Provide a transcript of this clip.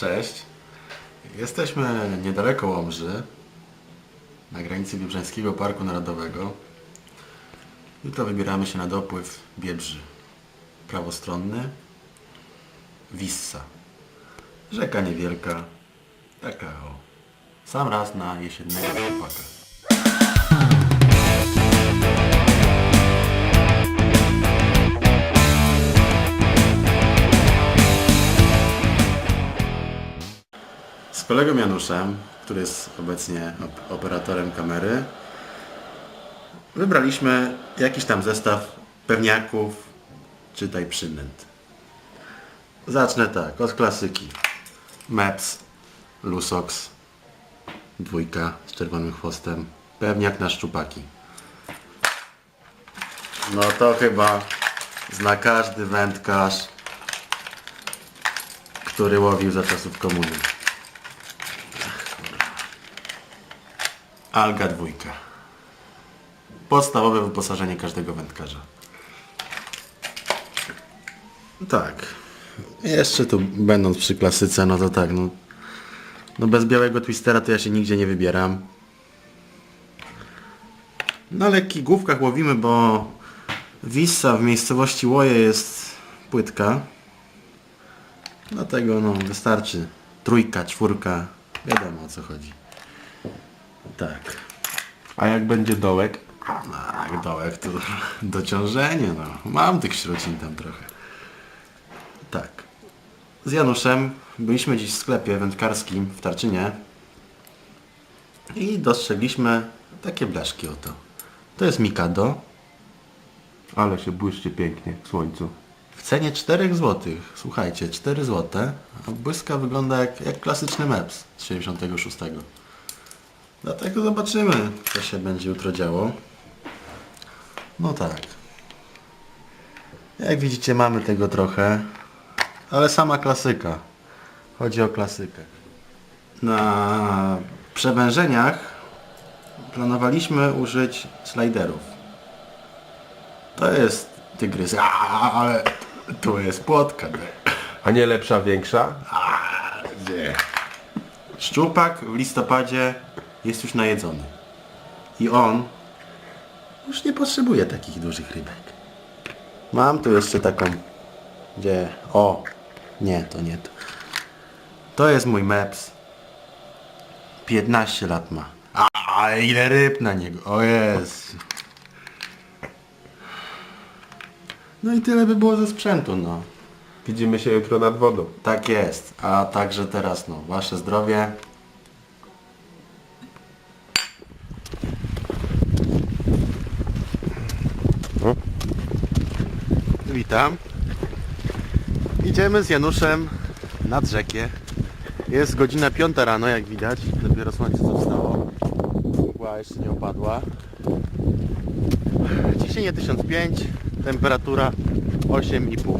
Cześć. Jesteśmy niedaleko Łomży, na granicy Biebrzańskiego Parku Narodowego. Jutro wybieramy się na dopływ Biebrzy. Prawostronny, Wissa. Rzeka niewielka, taka o. Sam raz na jesiennego chłopaka. Kolegą Januszem, który jest obecnie op- operatorem kamery, wybraliśmy jakiś tam zestaw pewniaków, czytaj przynęt. Zacznę tak, od klasyki. Meps, Lusox, dwójka z czerwonym chwostem, pewniak na szczupaki. No to chyba zna każdy wędkarz, który łowił za czasów komuny. Alga dwójka. Podstawowe wyposażenie każdego wędkarza. Tak. Jeszcze tu będąc przy klasyce, no to tak, no. No bez białego twistera to ja się nigdzie nie wybieram. Na lekkich główkach łowimy, bo Wissa w miejscowości Łoje jest płytka. Dlatego no wystarczy trójka, czwórka. Wiadomo o co chodzi. Tak. A jak będzie dołek? Tak, dołek to dociążenie, no. Mam tych śrocin tam trochę. Tak. Z Januszem byliśmy dziś w sklepie wędkarskim w Tarczynie i dostrzegliśmy takie blaszki oto. To jest Mikado Ale się błyszczy pięknie w słońcu. w cenie 4 zł. Słuchajcie, 4 zł, a błyska wygląda jak, jak klasyczny MEPS z 76. Dlatego zobaczymy, co się będzie jutro działo. No tak. Jak widzicie, mamy tego trochę, ale sama klasyka. Chodzi o klasykę. Na przewężeniach planowaliśmy użyć sliderów. To jest tygrys, A, ale tu jest płotka. A nie lepsza, większa? Nie. Szczupak w listopadzie jest już najedzony. I on już nie potrzebuje takich dużych rybek. Mam tu jeszcze taką, gdzie, o, nie, to nie to. To jest mój meps. 15 lat ma. A ile ryb na niego, o jest. No i tyle by było ze sprzętu, no. Widzimy się jutro nad wodą. Tak jest, a także teraz no, wasze zdrowie. Witam. Idziemy z Januszem nad rzekę. Jest godzina 5 rano, jak widać. Dopiero słońce zostało. Mgła jeszcze nie opadła. Ciśnienie 1005, temperatura 8,5.